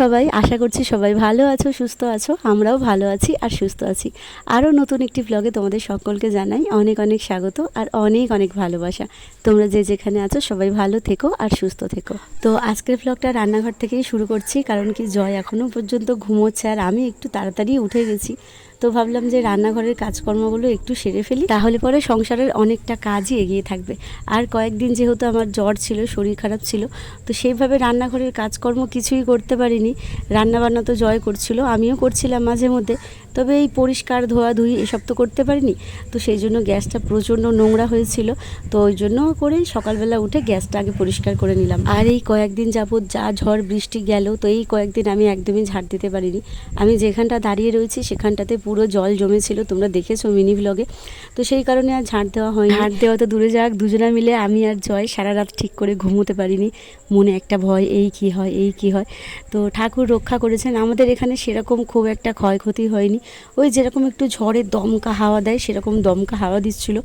সবাই? আশা করছি সবাই ভালো আছো, সুস্থ আছো। আমরাও ভালো আছি আর সুস্থ আছি। আরও নতুন একটি ব্লগে তোমাদের সকলকে জানাই অনেক অনেক স্বাগত আর অনেক অনেক ভালোবাসা। তোমরা যে যেখানে আছো সবাই ভালো থেকো আর সুস্থ থেকো। তো আজকের ব্লগটা রান্নাঘর থেকেই শুরু করছি, কারণ কি জয় এখনও পর্যন্ত ঘুমোচ্ছে আর আমি একটু তাড়াতাড়ি উঠে গেছি। তো ভাবলাম যে রান্নাঘরের কাজকর্মগুলো একটু সেরে ফেলি, তাহলে পরে সংসারের অনেকটা কাজই এগিয়ে থাকবে। আর কয়েকদিন যেহেতু আমার জ্বর ছিল, শরীর খারাপ ছিল, তো সেইভাবে রান্নাঘরের কাজকর্ম কিছুই করতে পারিনি। রান্নাবান্না তো জয় করছিল, আমিও করছিলাম মাঝে মধ্যে। তবে এই পরিষ্কার ধোয়াধুয়ি এসব তো করতে পারিনি। তো সেই জন্য গ্যাসটা প্রচণ্ড নোংরা হয়েছিল। তো ওই জন্য করে সকালবেলা উঠে গ্যাসটা আগে পরিষ্কার করে নিলাম। আর এই কয়েকদিন যাবৎ যা ঝড় বৃষ্টি গেল, তো এই কয়েকদিন আমি একদমই ঝাড় দিতে পারিনি। আমি যেখানটা দাঁড়িয়ে রয়েছি সেখানটাতে পুরো জল জমেছিল, তোমরা দেখেছ মিনি ভ্লগে তো সেই কারণে আর ঝাড় দেওয়া হয় ঝাড় দেওয়া তো দূরে যাক, দুজনা মিলে আমি আর জয় সারা রাত ঠিক করে ঘুমোতে পারিনি। মনে একটা ভয়, এই কি হয়, এই কি হয়। তো ঠাকুর রক্ষা করেছেন। আমাদের এখানে সেরকম খুব একটা ক্ষয়ক্ষতি হয়নি। ওই যেরকম একটু ঝড়ে দমকা হাওয়া দেয়, সেরকম দমকা হাওয়া দিচ্ছিল।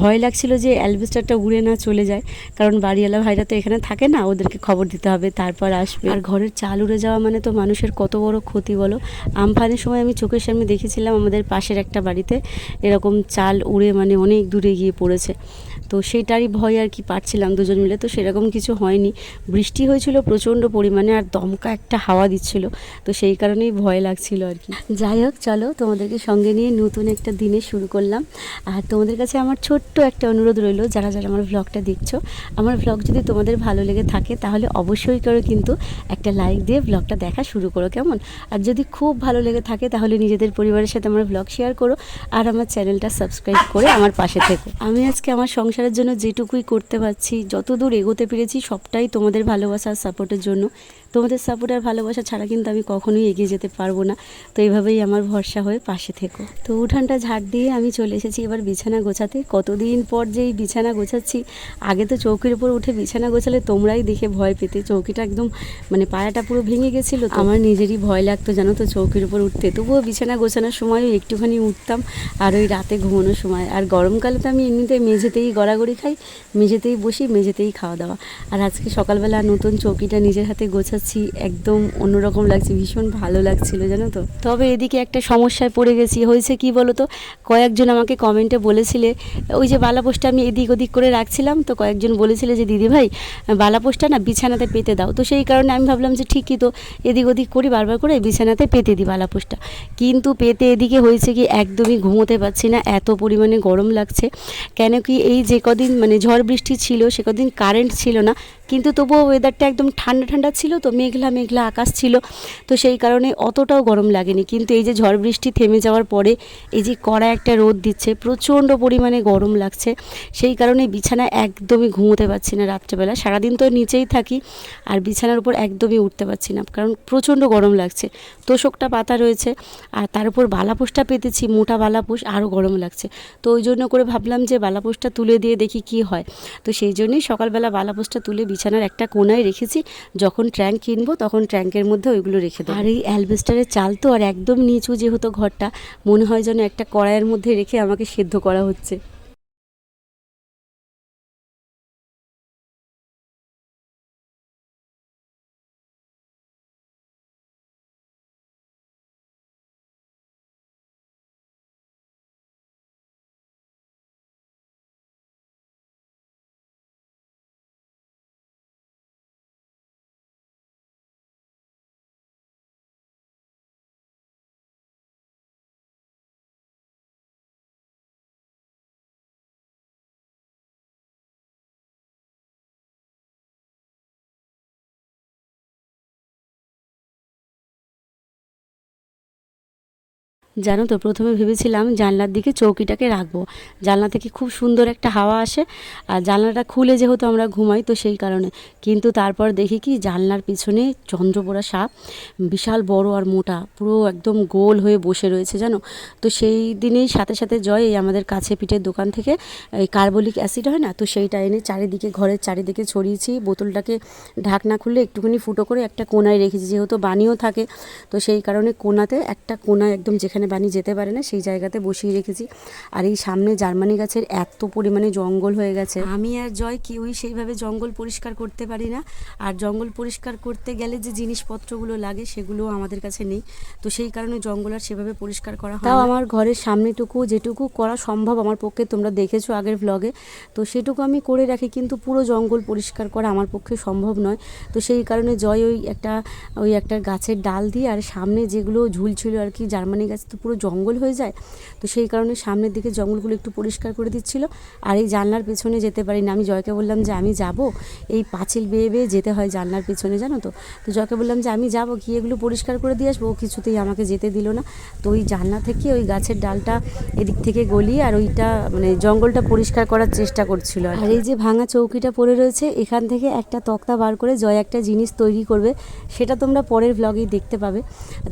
ভয় লাগছিল যে অ্যালবেস্টারটা উড়ে না চলে যায়, কারণ বাড়িওয়ালা ভাইরা তো এখানে থাকে না, ওদেরকে খবর দিতে হবে, তারপর আসবে। আর ঘরের চাল উড়ে যাওয়া মানে তো মানুষের কত বড় ক্ষতি বলো? আমফানের সময় আমি চোখের সামনে দেখেছিলাম আমাদের পাশের একটা বাড়িতে এরকম চাল উড়ে মানে অনেক দূরে গিয়ে পড়েছে। তো সেইটারই ভয় আর কি পাচ্ছিলাম দুজন মিলে। তো সেরকম কিছু হয়নি। বৃষ্টি হয়েছিল প্রচণ্ড পরিমাণে আর দমকা একটা হাওয়া দিচ্ছিল। তো সেই কারণেই ভয় লাগছিল আর কি। যাই হোক, চলো তোমাদেরকে সঙ্গে নিয়ে নতুন একটা দিনে শুরু করলাম। আর তোমাদের কাছে আমার ছোট্ট একটা অনুরোধ রইল, যারা যারা আমার ভ্লগটা দেখছ। আমার ভ্লগ যদি তোমাদের ভালো লেগে থাকে, তাহলে অবশ্যই করে কিন্তু একটা লাইক দিয়ে ভ্লগটা দেখা শুরু করো, কেমন? আর যদি খুব ভালো লেগে থাকে, তাহলে নিজেদের পরিবারের সাথে আমার ভ্লগ শেয়ার করো। আর আমার চ্যানেলটা সাবস্ক্রাইব করে আমার পাশে থেকো। আমি আজকে আমার সংসারের জন্য যেটুকুই করতে পারছি যতদূর এগোতে পেরেছি সবটাই তোমাদের ভালোবাসা আর সাপোর্টের জন্য। তোমাদের সাপোর্ট আর ভালোবাসা ছাড়া কিন্তু আমি কখনোই এগিয়ে যেতে পারব না। তো এইভাবেই আমার ভরসা হয়ে পাশে থেকো। তো উঠানটা ঝাড় দিয়ে আমি চলে এসেছি এবার বিছানা গোছাতে। কতদিন পর যে বিছানা গোছাচ্ছি, আগে তো চৌকির উপর উঠে বিছানা গোছালে তোমরাই দেখে ভয় পেতে। চৌকিটা একদম মানে পায়াটা পুরো ভেঙে গেছিল আমার নিজেরই ভয় লাগতো জানো তো চৌকির উপর উঠতে। তবুও বিছানা গোছানোর সময়ও একটুখানি উঠতাম আর ওই রাতে ঘুমানোর সময়। আর গরমকালে তো আমি এমনিতে মেঝেতেই গড়াগড়ি খাই, মেঝেতেই বসি, মেঝেতেই খাওয়া দাওয়া। আর আজকে সকালবেলা নতুন চৌকিটা নিজের হাতে গোছাচ্ছি একদম অন্যরকম লাগছে, ভীষণ ভালো লাগছিল, জানো তো। তবে এদিকে একটা সমস্যায় পড়ে গেছি, হয়েছে কি বলো তো কয়েকজন আমাকে কমেন্টে বলেছিলে, ওই যে বালাপোস্টটা আমি এদিক ওদিক করে রাখছিলাম, তো কয়েকজন বলেছিলে যে, দিদি ভাই বালাপোস্টটা না বিছানাতে পেতে দাও। তো সেই কারণে আমি ভাবলাম যে, ঠিকই তো, এদিক ওদিক করি, বারবার করে বিছানাতে পেতে দিই বালাপোস্টটা কিন্তু পেতে এদিকে হয়েছে কি, একদমই ঘুমোতে পারছি না, এত পরিমাণে গরম লাগছে। কেন কি এই যে কদিন মানে ঝড় বৃষ্টি ছিল, সে কদিন কারেন্ট ছিল না কিন্তু তবুও ওয়েদারটা একদম ঠান্ডা ঠান্ডা ছিল তো, মেঘলা মেঘলা আকাশ ছিল, তো সেই কারণে অতটাও গরম লাগেনি। কিন্তু এই যে ঝড় বৃষ্টি থেমে যাওয়ার পরে এই যে কড়া একটা রোদ দিচ্ছে, প্রচণ্ড পরিমাণে গরম লাগছে, সেই কারণে বিছানায় একদমই ঘুমোতে পারছি না রাত্রেবেলা। সারাদিন তো নিচেই থাকি আর বিছানার উপর একদমই উঠতে পারছি না, কারণ প্রচণ্ড গরম লাগছে। তোষকটা পাতা রয়েছে আর তার উপর বালাপোষটা পেতেছি, মোটা বালাপোষ, আরও গরম লাগছে। তো ওই জন্য করে ভাবলাম যে বালাপোষটা তুলে দিয়ে দেখি কি হয়। তো সেই জন্যই সকালবেলা বালাপোষটা তুলে বিছানার একটা কোনায় রেখেছি, যখন ট্র্যাঙ্ক কিনবো তখন ট্র্যাঙ্কের মধ্যে ওইগুলো রেখে দেবো। আর এই অ্যালবেস্টারের চাল তো আর একদম নিচু যেহেতু ঘরটা, মনে হয় যেন একটা কড়াইয়ের মধ্যে রেখে আমাকে সেদ্ধ করা হচ্ছে। জানো তো, প্রথমে ভেবেছিলাম জানলার দিকে চৌকিটাকে রাখব। জানলা থেকে খুব সুন্দর একটা হাওয়া আসে আর জানলাটা খুলে যেহেতু আমরা ঘুমাই তো সেই কারণে। কিন্তু তারপর দেখি কি, জানলার পিছনে চন্দ্রপোড়া সাপ, বিশাল, বড় আর মোটা, পুরো একদম গোল হয়ে বসে রয়েছে জানো। তো সেই দিনেই সাথে সাথে জয় এই আমাদের কাছে পিঠের দোকান থেকে এই কার্বলিক অ্যাসিড হয় না, তো সেইটা এনে চারিদিকে, ঘরের চারিদিকে ছড়িয়েছি। বোতলটাকে ঢাকনা খুলে একটুখানি ফুটো করে একটা কোনায় রেখেছি, যেহেতু বানিও থাকে, তো সেই কারণে কোনাতে একটা কোনায় একদম যেখানে বানি যেতে পারে না সেই জায়গাতে বসিয়ে রেখেছি। আর এই সামনে জার্মানি গাছের এত পরিমাণে জঙ্গল হয়ে গেছে। আমি আর জয় কেউই সেইভাবে জঙ্গল পরিষ্কার করতে পারি না। আর জঙ্গল পরিষ্কার করতে গেলে যে জিনিসপত্রগুলো লাগে সেগুলো আমাদের কাছে নেই। তো সেই কারণে জঙ্গল আর সেভাবে পরিষ্কার করা হয় তাও আমার ঘরের সামনেটুকু যেটুকু করা সম্ভব আমার পক্ষে তোমরা দেখেছ আগের ভ্লগে তো সেটুকু আমি করে রাখি কিন্তু পুরো জঙ্গল পরিষ্কার করা আমার পক্ষে সম্ভব নয়। তো সেই কারণে জয় ওই একটা ওই একটা গাছের ডাল দিয়ে আর সামনে যেগুলো ঝুলছিল আর কি জার্মানি গাছ তো পুরো জঙ্গল হয়ে যায়, তো সেই কারণে সামনের দিকে জঙ্গলগুলো একটু পরিষ্কার করে দিচ্ছিল। আর এই জানলার পেছনে যেতে পারি না আমি জয়কে বললাম যে, আমি যাব? এই পাঁচিল বেয়ে বেয়ে যেতে হয় জানলার পেছনে, জানো তো? তো জয়কে বললাম যে, আমি যাব। কি এগুলো পরিষ্কার করে দিয়ে আসব। ও কিছুতেই আমাকে যেতে দিল না। তো ওই জানলা থেকে ওই গাছের ডালটা এদিক থেকে গলিয়ে আর ওইটা মানে জঙ্গলটা পরিষ্কার করার চেষ্টা করছিল আর এই যে ভাঙা চৌকিটা পড়ে রয়েছে, এখান থেকে একটা তক্তা বার করে জয় একটা জিনিস তৈরি করবে। সেটা তোমরা পরের ব্লগেই দেখতে পাবে।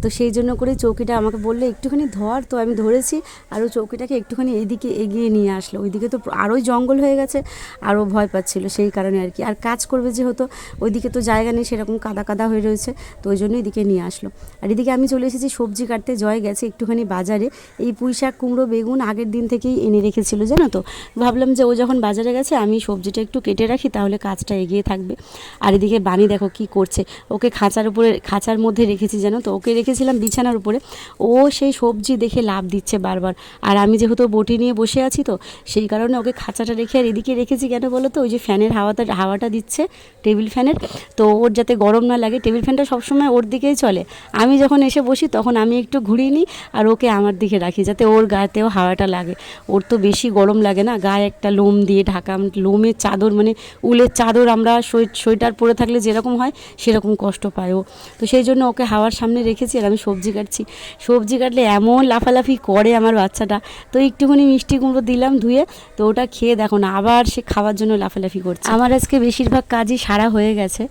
তো সেই জন্য করে চৌকিটা আমাকে বললে একটুখানি ধর, তো আমি ধরেছি। আর ও চৌকিটাকে একটুখানি এইদিকে এগিয়ে নিয়ে আসলো। ওইদিকে তো আরোই জঙ্গল হয়ে গেছে, আরও ভয় পাচ্ছিল সেই কারণে আর কি। আর কাজ করবে যেহেতু, ওইদিকে তো জায়গা নেই, সেরকম কাদা কাদা হয়ে রয়েছে, তো ওই জন্য এদিকে নিয়ে আসলো। আর এদিকে আমি চলে এসেছি, সবজি কাটতে। জয় গেছে একটুখানি বাজারে। এই পুঁই শাক, কুমড়ো, বেগুন আগের দিন থেকেই এনে রেখেছিল, জানো তো? ভাবলাম যে ও যখন বাজারে গেছে, আমি সবজিটা একটু কেটে রাখি, তাহলে কাজটা এগিয়ে থাকবে। আর এদিকে বানি দেখো কি করছে। ওকে খাঁচার উপরে, খাঁচার মধ্যে রেখেছি, জানো তো? ওকে রেখেছিলাম বিছানার উপরে। ও সেই সবজি দেখে লাভ দিচ্ছে বারবার। আর আমি যেহেতু বটি নিয়ে বসে আছি তো, সেই কারণে ওকে খাঁচাটা রেখে আর এদিকে রেখেছি কেন বলো তো? ওই যে ফ্যানের হাওয়াটা হাওয়াটা দিচ্ছে টেবিল ফ্যানের। তো ওর যাতে গরম না লাগে, টেবিল ফ্যানটা সবসময় ওর দিকেই চলে। আমি যখন এসে বসি তখন আমি একটু ঘুরিয়ে নিই আর ওকে আমার দিকে রাখি যাতে ওর গায়েতেও হাওয়াটা লাগে। ওর তো বেশি গরম লাগে না, গায়ে একটা লোম দিয়ে ঢাকা লোমের চাদর মানে উলের চাদর আমরা সোয়ে- সোয়েটার পরে থাকলে যেরকম হয় সেরকম কষ্ট পায় ও। তো সেই জন্য ওকে হাওয়ার সামনে রেখেছি আর আমি সবজি কাটছি। সবজি কাটলে এমন লাফালাফি করে আমার বাচ্চাটা। তো একটুখানি মিষ্টি কুমড়ো দিলাম ধুয়ে, তো ওটা খেয়ে দেখো না, আবার সে খাওয়ার জন্য লাফালাফি করছে। আমার আজকে বেশিরভাগ কাজই সারা হয়ে গেছে।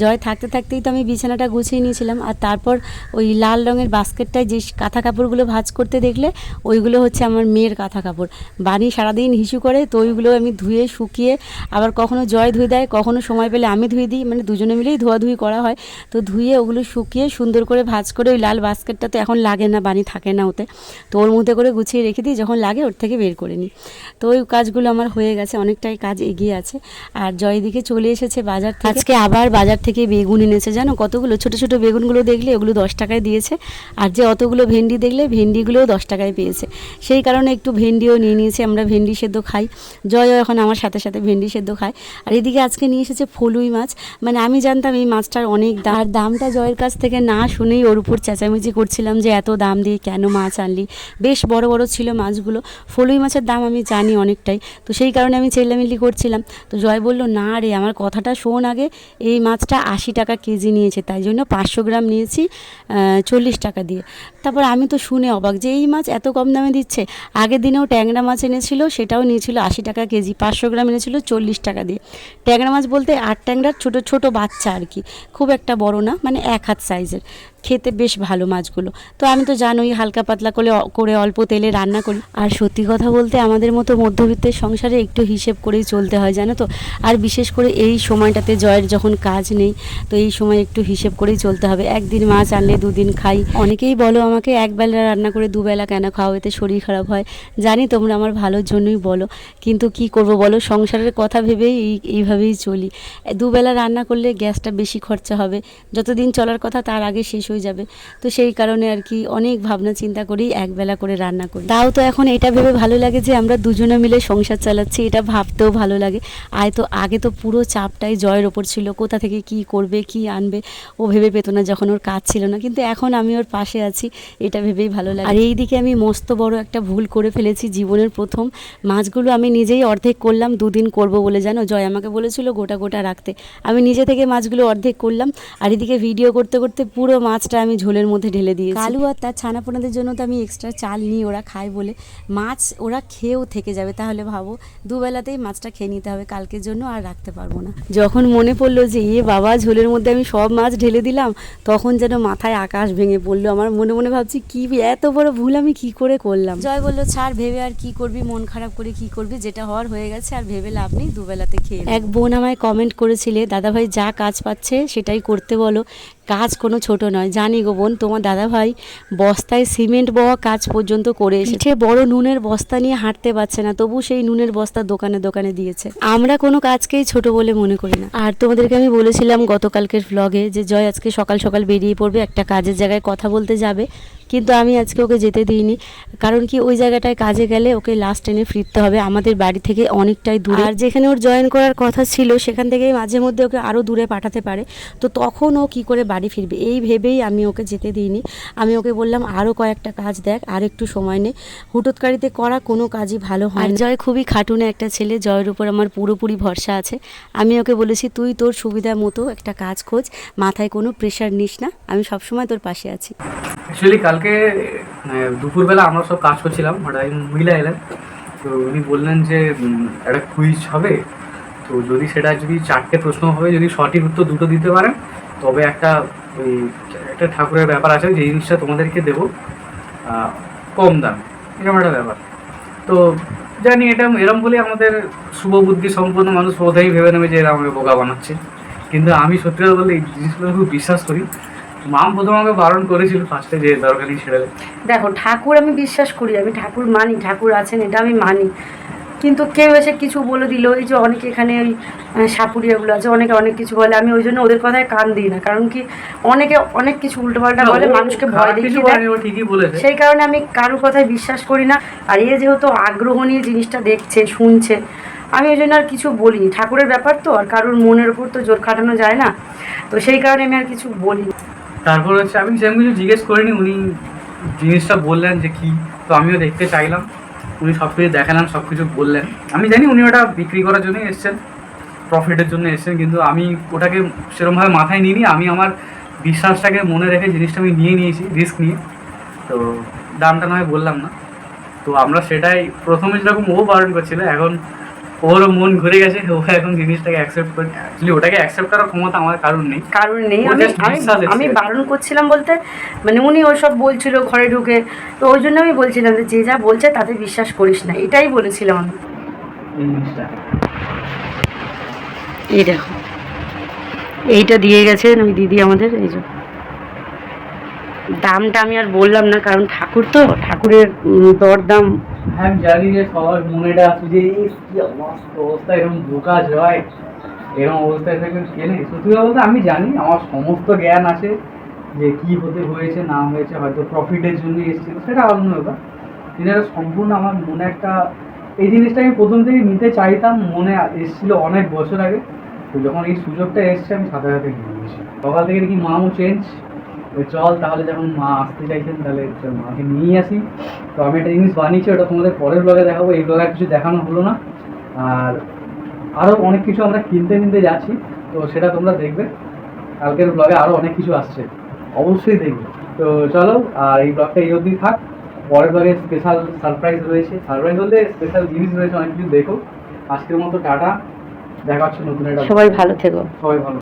জয় থাকতে থাকতেই তো আমি বিছানাটা গুছিয়ে নিয়েছিলাম, আর তারপর ওই লাল রঙের বাস্কেটটায় যে কাঁথা কাপড়গুলো ভাজ করতে দেখলে, ওইগুলো হচ্ছে আমার মেয়ের কাঁথা কাপড়। বাড়ি সারাদিন হিসু করে, তো ওইগুলো আমি ধুয়ে, শুকিয়ে, আবার কখনো জয় ধুয়ে দেয়, কখনো সময় পেলে আমি ধুয়ে দিই মানে দুজনে মিলেই ধোয়াধুয়ি করা হয়। তো ধুয়ে ওগুলো শুকিয়ে সুন্দর করে ভাজ করে ওই লাল বাস্কেটটা তো এখন লাগে না বানি থাকে না ওতে। তো ওর মধ্যে করে গুছিয়ে রেখে দিই, যখন লাগে ওর থেকে বের করে নিই। তো ওই কাজগুলো আমার হয়ে গেছে, অনেকটাই কাজ এগিয়ে আছে। আর জয় দিকে চলে এসেছে বাজার থেকে। আজকে আবার বাজার থেকে বেগুন এনেছে, জানো? কতগুলো? ছোট ছোট বেগুনগুলো দেখলে ওগুলো দশ টাকায় দিয়েছে। আর যে অতগুলো ভেন্ডি দেখলে ভেন্ডিগুলোও দশ টাকায় পেয়েছে। সেই কারণে একটু ভেন্ডিও নিয়ে নিয়েছি, আমরা ভেন্ডি সেদ্ধ খাই। জয়ও এখন আমার সাথে সাথে ভেন্ডি সেদ্ধ খায়। আর এদিকে আজকে নিয়ে এসেছে ফলুই মাছ। মানে আমি জানতাম এই মাছটার অনেক দাম। দামটা জয়ের কাছ থেকে না শুনেই ওর উপর চেঁচামেচি করছিলাম যে এত দাম দিয়ে কেন মাছ আনলি? বেশ বড় বড় ছিল মাছগুলো। ফলুই মাছের দাম আমি জানি অনেকটাই। তো সেই কারণে আমি চেল্লামিল্লি করছিলাম। তো জয় বলল, না রে, আমার কথাটা শোন আগে। এই মাছটা আশি টাকা কেজি নিয়েছে, তাই জন্য পাঁচশো গ্রাম নিয়েছি চল্লিশ টাকা দিয়ে। তারপর আমি তো শুনে অবাক যে এই মাছ এত কম দামে দিচ্ছে। আগের দিনেও ট্যাংরা মাছ এনেছিল, সেটাও নিয়েছিল আশি টাকা কেজি, পাঁচশো গ্রাম এনেছিল চল্লিশ টাকা দিয়ে। ট্যাংরা মাছ বলতে আট ট্যাংরার ছোটো ছোটো বাচ্চা আর কি। খুব একটা বড় না মানে এক হাত সাইজের খেতে বেশ ভালো মাছগুলো। তো আমি তো জানোই হালকা পাতলা করে করে অল্প তেলে রান্না করি। আর সত্যি কথা বলতে আমাদের মতো মধ্যবিত্তের সংসারে একটু হিসেব করেই চলতে হয়, জানো তো? আর বিশেষ করে এই সময়টাতে জয়ের যখন কাজ নেই, তো এই সময় একটু হিসেব করেই চলতে হবে। একদিন মাছ আনলে দুদিন খাই। অনেকেই বলো আমাকে, একবেলা রান্না করে দুবেলা কেন খাও? এতে শরীর খারাপ হয়। জানি তোমরা আমার ভালোর জন্যই বলো। কিন্তু কি করব বলো? সংসারের কথা ভেবেই এই, এইভাবেই চলি। দুবেলা রান্না করলে গ্যাসটা বেশি খরচা হবে। যতদিন চলার কথা তার আগে শেষ হয়ে যাবে। তো সেই কারণে আর কি অনেক ভাবনা চিন্তা করেই একবেলা করে রান্না করি। তাও তো এখন এটা ভেবে ভালো লাগে যে আমরা দুজনে মিলে সংসার চালাচ্ছি এটা ভাবতেও ভালো লাগে। আয় তো আগে তো পুরো চাপটাই জয়ের ওপর ছিল কোথা থেকে কি করবে কি আনবে ও ভেবে পেতো না যখন ওর কাজ ছিল না। কিন্তু এখন আমি ওর পাশে আছি এটা ভেবেই ভালো লাগে। আর এইদিকে আমি মস্ত বড় একটা ভুল করে ফেলেছি জীবনের প্রথম। মাছগুলো আমি নিজেই অর্ধেক করলাম দুদিন করব বলে জানো? জয় আমাকে বলেছিল গোটা গোটা রাখতে। আমি নিজে থেকে মাছগুলো অর্ধেক করলাম আর এদিকে ভিডিও করতে করতে পুরো মাছটা আমি ঝোলের মধ্যে ঢেলে দিয়েছি। কালু আর তার ছানাপোনাদের জন্য তো আমি এক্সট্রা চাল নিই ওরা খায় বলে। মাছ ওরা খেয়েও থেকে যাবে তাহলে ভাবো। দুবেলাতেই মাছটা খেয়ে নিতে হবে কালকের জন্য আর রাখতে পারব না। যখন মনে পড়ল যে এ বাবা ঝোলের মধ্যে আমি সব মাছ ঢেলে দিলাম তখন যেন মাথায় আকাশ ভেঙে পড়ল। আমার মনে মনে ভাবছি কি এত বড় ভুল আমি কি করে করলাম? জয় বলল ছাড় ভেবে আর কি করবি? মন খারাপ করে কি করবি? যেটা হওয়ার হয়ে গেছে আর ভেবে লাভ নেই। দুবেলাতে খেয়ে এক বোন আমায় কমেন্ট করেছিলে দাদাভাই যা কাজ পাচ্ছে সেটাই করতে বলো। কাজ কোনো ছোট নয়। জানি গো বোন, তোমার দাদাভাই বস্তায় সিমেন্ট বওয়া কাজ পর্যন্ত করে পিঠে বড় নুনের বস্তা নিয়ে হাঁটতে পারছে না, তবু সেই নুনের বস্তা দোকানে দোকানে দিয়েছে। আমরা কোনো কাজকেই ছোট বলে মনে করি না। আর তোমাদেরকে আমি বলেছিলাম গতকালকের ভ্লগে যে জয় আজকে সকাল সকাল বেরিয়ে পড়বে, একটা কাজের জায়গায় কথা বলতে যাবে। কিন্তু আমি আজকে ওকে যেতে দিইনি। কারণ কি ওই জায়গাটায় কাজে গেলে ওকে লাস্ট ট্রেনে ফিরতে হবে। আমাদের বাড়ি থেকে অনেকটাই দূরে। আর যেখানে ওর জয়েন করার কথা ছিল সেখান থেকেই মাঝে মধ্যে ওকে আরও দূরে পাঠাতে পারে। তো তখন ও কি করে বাড়ি ফিরবে? এই ভেবেই আমি ওকে যেতে দিইনি। আমি ওকে বললাম আরও কয়েকটা কাজ দেখ আর একটু সময় নে। হুটতকারিতে করা কোনো কাজই ভালো হয় জয় খুবই খাটুনে একটা ছেলে জয়ের উপর আমার পুরোপুরি ভরসা আছে। আমি ওকে বলেছি তুই তোর সুবিধা মতো একটা কাজ খোঁজ মাথায় কোনো প্রেশার নিস না। আমি সবসময় তোর পাশে আছি। অ্যাকচুয়ালি কালকে দুপুরবেলা আমরা সব কাজ করছিলাম হঠাৎ মহিলা এলেন। তো উনি বললেন যে একটা কুইজ হবে। তো যদি সেটা যদি চারটে প্রশ্ন হবে যদি সঠিক উত্তর দুটো দিতে পারেন, তবে একটা ওই একটা ঠাকুরের ব্যাপার আছে, যে জিনিসটা তোমাদেরকে দেবো কম দাম। এরকম একটা ব্যাপার। তো জানি, এটা এরম বলে আমাদের শুভ বুদ্ধি সম্পন্ন মানুষ বোধহয় ভেবে নেবে যে এরা আমাকে বোকা বানাচ্ছে। কিন্তু আমি সত্যি কথা এই জিনিসগুলো খুব বিশ্বাস করি। মাম প্রথমে আমাকে বারণ করেছিল ফার্স্টে যে দরকার নেই ছেড়ে দেখো ঠাকুর আমি বিশ্বাস করি আমি ঠাকুর মানি ঠাকুর আছেন এটা আমি মানি। কিন্তু কেউ এসে কিছু বলে দিল এই যে অনেকে এখানে ওই সাপুরিয়াগুলো আছে অনেকে অনেক কিছু বলে আমি ওই জন্য ওদের কথায় কান দিই না। কারণ কি অনেকে অনেক কিছু উল্টোপাল্টা বলে মানুষকে ভয় দেখিয়ে দেয়। বলেছে। সেই কারণে আমি কারোর কথায় বিশ্বাস করি না আর এ যেহেতু আগ্রহ নিয়ে জিনিসটা দেখছে শুনছে আমি ওই জন্য আর কিছু বলিনি। ঠাকুরের ব্যাপার তো আর কারোর মনের উপর তো জোর খাটানো যায় না। তো সেই কারণে আমি আর কিছু বলি তারপর হচ্ছে আমি সেরকম কিছু জিজ্ঞেস করিনি, উনি জিনিসটা বললেন যে কি, তো আমিও দেখতে চাইলাম। উনি সব কিছু দেখালাম সব কিছু বললেন। আমি জানি উনি ওটা বিক্রি করার জন্যই এসেছেন প্রফিটের জন্য এসেছেন, কিন্তু আমি ওটাকে সেরকমভাবে মাথায় নিইনি। আমি আমার বিশ্বাসটাকে মনে রেখে জিনিসটা আমি নিয়ে নিয়েছি রিস্ক নিয়ে। তো দামটা নয় বললাম না। তো আমরা সেটাই, প্রথমে যেরকম ও বারণ করছিল, এখন ওরও মন ঘুরে গেছে ও এখন জিনিসটাকে অ্যাকসেপ্ট করে অ্যাকচুয়ালি ওটাকে অ্যাকসেপ্ট করার ক্ষমতা আমার কারণ নেই। কারণ নেই। আমি আমি বারণ করছিলাম বলতে মানে উনি ওসব বলছিল ঘরে ঢুকে। তো ওই জন্য আমি বলছিলাম যে যে যা বলছে তাতে বিশ্বাস করিস না। এটাই বলেছিলাম আমি। এই দেখো। এইটা দিয়ে গেছেন ওই দিদি আমাদের এই যে। দামটা আমি আর বললাম না কারণ ঠাকুর তো ঠাকুরের দরদাম হ্যাঁ আমি জানি যে সবার মনেটা আছে যে এই কি অবস্থা এরকম বোকা জয়, এরকম অবস্থায় থেকে কেনে সত্যি বলতে আমি জানি, আমার সমস্ত জ্ঞান আছে যে কি হতে হয়েছে, না হয়েছে, হয়তো প্রফিটের জন্য এসেছিল সেটা অন্য ব্যাপার। কিন্তু এটা সম্পূর্ণ আমার মনে একটা, এই জিনিসটা আমি প্রথম থেকে নিতে চাইতাম, মনে এসেছিল অনেক বছর আগে। তো যখন এই সুযোগটা এসছে, আমি সাথে সাথে নিয়ে নিয়েছি। সকাল থেকে দেখি মাও চেঞ্জ চল তাহলে যখন মা আসতে চাইছেন তাহলে মাকে নিয়ে আসি। তো আমি একটা জিনিস বানিয়েছি ওটা তোমাদের পরের ব্লগে দেখাবো। এই ব্লগে কিছু দেখানো হলো না। আর আরও অনেক কিছু আমরা কিনতে কিনতে যাচ্ছি তো সেটা তোমরা দেখবে। কালকের ব্লগে আরও অনেক কিছু আসছে। অবশ্যই দেখবে। তো চলো আর এই ব্লগটা এই অবধি থাক। পরের ব্লগে স্পেশাল সারপ্রাইজ রয়েছে। সারপ্রাইজ বলতে স্পেশাল জিনিস রয়েছে অনেক কিছু দেখো। আজকের মতো টাটা। দেখা হচ্ছে নতুন একটা সবাই ভালো থেকো। সবাই ভালো।